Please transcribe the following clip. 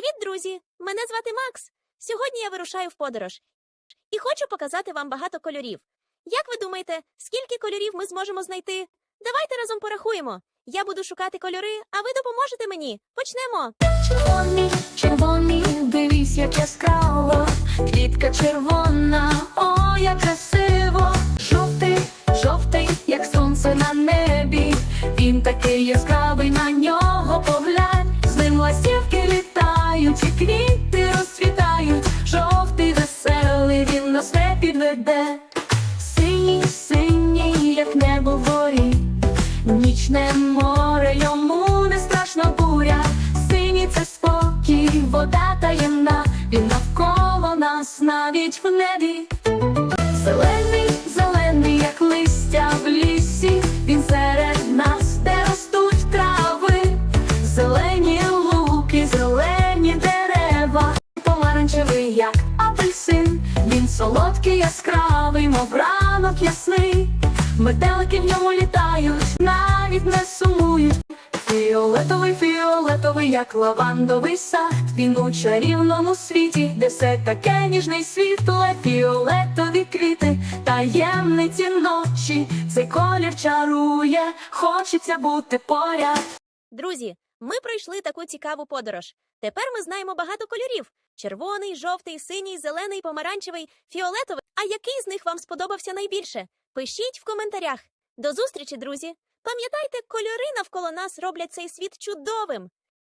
Привіт, друзі! Мене звати Макс. Сьогодні я вирушаю в подорож і хочу показати вам багато кольорів. Як ви думаєте, скільки кольорів ми зможемо знайти? Давайте разом порахуємо. Я буду шукати кольори, а ви допоможете мені. Почнемо. Червоні, червоні, дивись, як яскраво, квітка червона, о, як красиво, жовтий, жовтий, як сонце на небі, він такий яскравий, на нього поглянь, синій, синій, як небо вгорі, Нічне море йому не страшно буря, синій це спокій, вода таємна, він навколо нас навіть в небі. Зелений, зелений, як листя в лісі, він серед нас, де ростуть трави, зелені луки, зелені дерева, помаранчевий, як апельсин, він солодкий, яскравий, мов ранок ясний. Метелики в ньому літають, навіть не сумують. Фіолетовий, фіолетовий, як лавандовий сад. Він у чарівному світі, де все таке й світле, фіолетові квіти, таємниці ночі. Цей колір чарує, хочеться бути поряд. Друзі, ми пройшли таку цікаву подорож. Тепер ми знаємо багато кольорів: червоний, жовтий, синій, зелений, помаранчевий, фіолетовий. А який з них вам сподобався найбільше? Пишіть в коментарях. До зустрічі, друзі! Пам'ятайте, кольори навколо нас роблять цей світ чудовим.